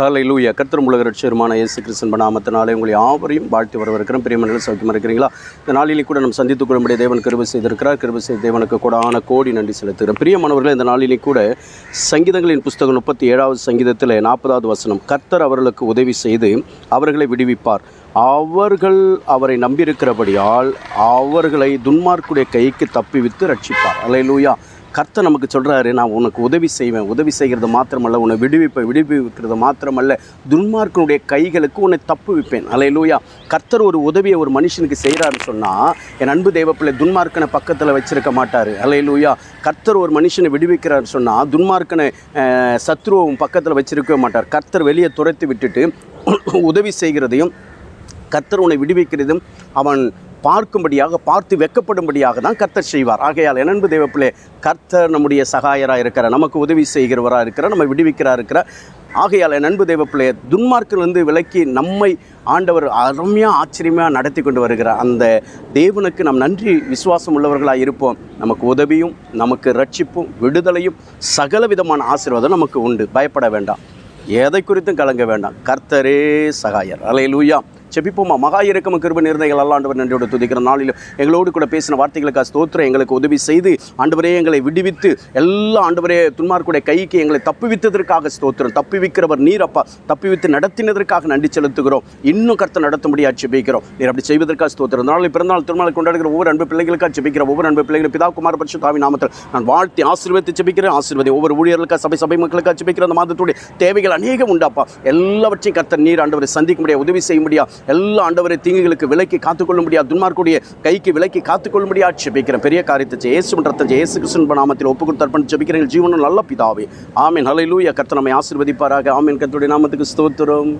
ஹலை லூயா கத்திரம் உலக ரட்சகருமான இயேசு கிறிஸ்தன் நாமத்தினாலே உங்களை யாவரையும் வாழ்த்தி வரவிருக்கிறோம் பிரியமன்கள் சௌக்கியமாக இருக்கிறீங்களா இந்த நாளிலே கூட நம்ம சந்தித்துக் கொள்ளும்படி தேவன் கருவு செய்திருக்கிறார். கருவு செய்த தேவனுக்கு கூடான கோடி நன்றி செலுத்துகிறோம். பிரியமானவர்களே இந்த நாளிலே கூட சங்கீதங்களின் புஸ்தகம் முப்பத்தி ஏழாவது சங்கீதத்தில் நாற்பதாவது வசனம் கர்த்தர் அவர்களுக்கு உதவி செய்து அவர்களை விடுவிப்பார். அவர்கள் அவரை நம்பியிருக்கிறபடியால் அவர்களை துன்மார்க்குடைய கைக்கு தப்பிவித்து ரட்சிப்பார். அல்லேலூயா கர்த்தர் நமக்கு சொல்கிறாரு நான் உனக்கு உதவி செய்வேன். உதவி செய்கிறது மாத்திரமல்ல உன்னை விடுவிப்பேன். விடுவிக்கிறது மாத்திரமல்ல. துன்மார்க்கனுடைய கைகளுக்கு உன்னை தப்பு வைப்பேன். அலையிலூயா கர்த்தர் ஒரு உதவியை ஒரு மனுஷனுக்கு செய்கிறாருன்னு சொன்னால் என் அன்பு தெய்வப்பிள்ளை துன்மார்க்கனை பக்கத்தில் வச்சிருக்க மாட்டார். அலையிலூயா கர்த்தர் ஒரு மனுஷனை விடுவிக்கிறாருன்னு சொன்னால் துன்மார்க்கனை சத்ருவும் பக்கத்தில் வச்சிருக்கவே மாட்டார். கர்த்தர் வெளியே துரத்தி விட்டுட்டு உதவி செய்கிறதையும் கர்த்தர் உன்னை விடுவிக்கிறதும் அவன் பார்க்கும்படியாக பார்த்து வெட்கப்படும்படியாக தான் கர்த்தர் செய்வார். ஆகையால் எனன்பு தேவப்பிள்ளை கர்த்தர் நம்முடைய சகாயராக இருக்கிறார் நமக்கு உதவி செய்கிறவராக இருக்கிறார் நம்ம விடுவிக்கிறா இருக்கிறார் ஆகையால் என் அன்பு தேவப்பிள்ளைய துன்மார்க்கிலிருந்து விலக்கி நம்மை ஆண்டவர் அருமையாக ஆச்சரியமாக நடத்தி கொண்டு வருகிறார் அந்த தேவனுக்கு நாம் நன்றி விசுவாசம் உள்ளவர்களாக இருப்போம். நமக்கு உதவியும் நமக்கு ரட்சிப்பும் விடுதலையும் சகல விதமான ஆசீர்வாதம் நமக்கு உண்டு. பயப்பட வேண்டாம். எதை குறித்தும் கலங்க வேண்டாம். கர்த்தரே சகாயர். அலையிலூயா. செபிப்போமா? மகா இறக்கம கிருப நிர்ணயங்கள் அல்ல ஆண்டவர் நன்றியோடு துதிக்கிற நாளிலும் எங்களோடு கூட பேசின வார்த்தைகளுக்காக ஸ்தோத்திரம். எங்களுக்கு உதவி செய்து ஆண்டவரே எங்களை விடுவித்து எல்லா ஆண்டவரே துன்மார்க்குடைய கைக்கு எங்களை தப்புவித்ததற்காக ஸ்தோத்திரம். தப்புவிக்கிறவர் நீர் அப்பா. தப்புவித்து நடத்தினதற்காக நன்றி செலுத்துகிறோம். இன்னும் கர்த்தர் நடத்தும்படியாக செபிக்கிறோம். நீர் அப்படி செய்வதற்காக ஸ்தோத்திரம். நாளை பிறந்தநாள் திருமணம் கொண்டாடுகிற ஒவ்வொரு அன்பு பிள்ளைகளுக்காக செபிக்கிற ஒவ்வொரு அன்பு பிள்ளைகளுக்கு பிதா குமார பட்சம் தாவி நாமத்தில் நான் வாழ்த்தி ஆசீர்வதித்து செபிக்கிறேன். ஆசீர்வதி ஒவ்வொரு ஊழியர்களுக்காக சபை சபை மக்களுக்காக செபிக்கிற அந்த மாதத்துடைய தேவைகள் அநேகம் உண்டாப்பா. எல்லாவற்றையும் கர்த்தர் நீர் ஆண்டவரை சந்திக்க முடியாது உதவி செய்ய முடியாது எல்லா ஆண்டவரை தீங்குகளுக்கு விலக்கி காத்துக்கொள்ள முடியாது துன்மார்க்குடைய கைக்கு விலக்கி காத்துக்கொள்ள முடியாது ஜெபிக்கிறேன். பெரிய காரியத்தை செய்ய இயேசு ரத்தம் இயேசு கிருஷ்ணன் நாமத்தில் ஒப்பு கொடுத்து அர்ப்பணித்து ஜெபிக்கிறேன். ஜீவனும் நல்ல பிதாவே. ஆமீன். ஹalleluya. கர்த்தர் நம்மை ஆசிர்வதிப்பாராக. ஆமீன். கத்துடைய நாமத்துக்கு ஸ்தோத்திரம்.